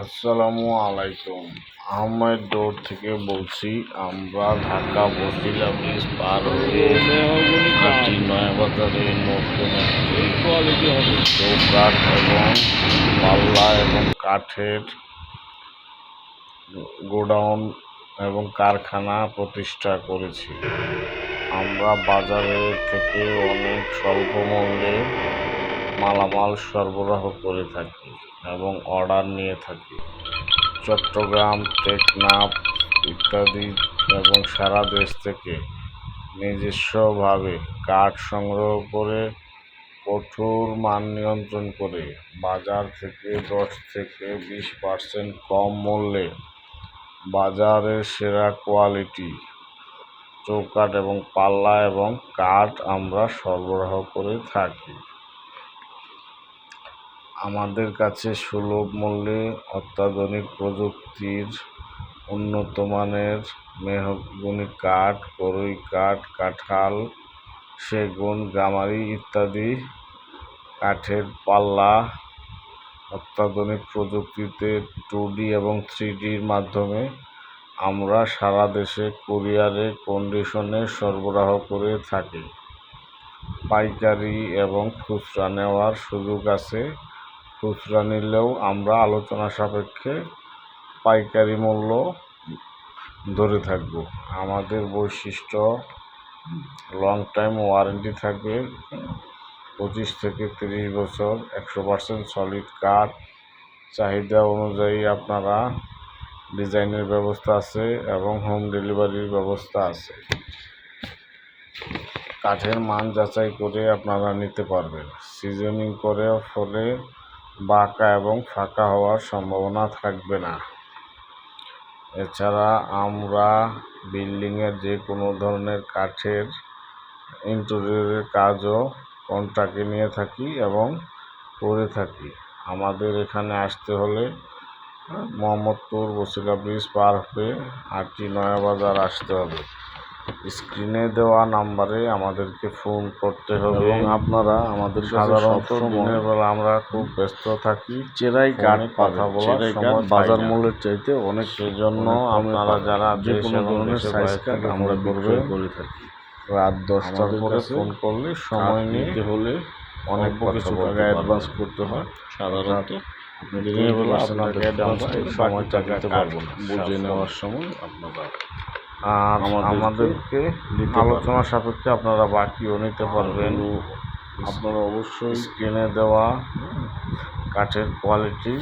আসসালামু আলাইকুম। আহমেদ রোড থেকে বলছি, আমরা ঢাকা বসিলা ব্রিজ পার হয়ে হাটি নতুন চৌকাঠ এবং পাল্লা এবং কাঠের গোডাউন এবং কারখানা প্রতিষ্ঠা করেছি। আমরা বাজারের থেকে অনেক স্বল্প মূল্যে মালামাল সরবরাহ করে থাকি এবং অর্ডার নিয়ে থাকি। চট্টগ্রাম, টেকনাফ ইত্যাদি এবং সারা দেশ থেকে নিজস্বভাবে কাঠ সংগ্রহ করে কঠোর মান নিয়ন্ত্রণ করে বাজার থেকে দশ থেকে বিশ পার্সেন্ট কম মূল্যে বাজারের সেরা কোয়ালিটি চৌকাঠ এবং পাল্লা এবং কাঠ আমরা সরবরাহ করে থাকি। আমাদের কাছে সুলভ মূল্যে অত্যাধুনিক প্রযুক্তির উন্নত মানের মেহগনি কাঠ, কড়ই কাঠ, কাঁঠাল, সেগুন, গামারি ইত্যাদি কাঠের পাল্লা অত্যাধুনিক প্রযুক্তিতে টু ডি এবং থ্রি ডির মাধ্যমে আমরা সারা দেশে কুরিয়ারে কন্ডিশনে সরবরাহ করে থাকি। পাইকারি এবং খুচরা নেওয়ার সুযোগ আছে। খুচরা নিলেও আমরা আলোচনা সাপেক্ষে পাইকারি মূল্য ধরে থাকব। আমাদের বৈশিষ্ট্য লং টাইম ওয়ারেন্টি থাকবে পঁচিশ থেকে তিরিশ বছর, একশো পার্সেন্ট সলিড কাঠ চাহিদা অনুযায়ী আপনারা ডিজাইনের ব্যবস্থা আছে এবং হোম ডেলিভারির ব্যবস্থা আছে। কাঠের মান যাচাই করে আপনারা নিতে পারবেন। সিজনিং করে ফলে বাঁকা এবং ফাঁকা হওয়ার সম্ভাবনা থাকবে না। এছাড়া আমরা বিল্ডিংয়ের যে কোনো ধরনের কাঠের ইন্টেরিয়রের কাজও কন্ট্রাক্টে নিয়ে থাকি এবং করে থাকি। আমাদের এখানে আসতে হলে মোহাম্মদপুর বসিলা ব্রিজ পার হয়ে আটটি নয়াবাজার আসতে হবে। স্ক্রিনে দেওয়া নাম্বারে আমাদেরকে ফোন করতে হবে। এবং আপনারা আমাদের সাধারণত দিনের বেলা আমরা খুব ব্যস্ত থাকি চেরাই কাঠ ফোনে কথা বলার সময় বাজার মূল্যের চাইতে অনেক সেজন্য আপনারা যারা যে কোনো ধরনের সাইজ কাঠ আমরা বিক্রয় করে থাকি। রাত দশটার পরে ফোন করলে সময় সময় নিতে হলে অনেক কিছু টাকা অ্যাডভান্স করতে হয়। সাধারণত আপনি দিনের বেলা 20% আপনাকে টাকা অ্যাডভান্স দিতে পারব না। বুঝে নেওয়ার সময় আপনারা আর আমাদেরকে আলোচনা সাপেক্ষে আপনারা বাকিও নিতে পারবেন। আপনারা অবশ্যই স্ক্রিনে দেওয়া কাঠের কোয়ালিটি